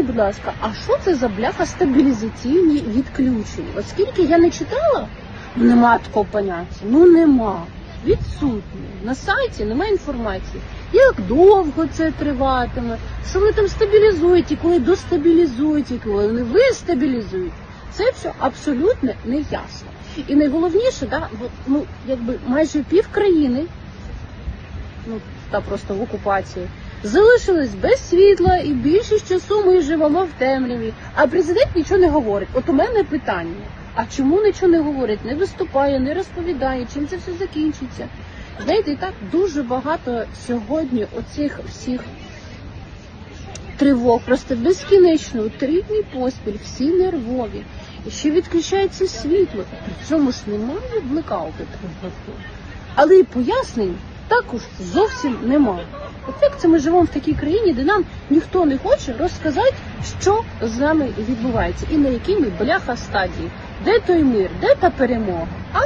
скажіть, будь ласка, а що це за бляха стабілізаційні відключення? Оскільки я не читала, нема такого поняття. Ну нема. Відсутні. На сайті немає інформації. Як довго це триватиме, що вони там стабілізують, і коли достабілізують, і коли вони вистабілізують. Це все абсолютно не ясно. І найголовніше, да, бо, ну, якби майже пів країни, ну та просто в окупації, залишились без світла і більшість часу ми живемо в темряві. А президент нічого не говорить. От у мене питання: а чому нічого не говорить, не виступає, не розповідає, чим це все закінчиться? Знаєте, і так дуже багато сьогодні оцих всіх тривог, просто безкінечно, три дні поспіль, всі нервові. І ще відключається світло. При цьому ж немає блекауту. Але і пояснень також зовсім немає. От як це ми живемо в такій країні, де нам ніхто не хоче розказати, що з нами відбувається, і на якій ми бляха стадії, де той мир, де та перемога. А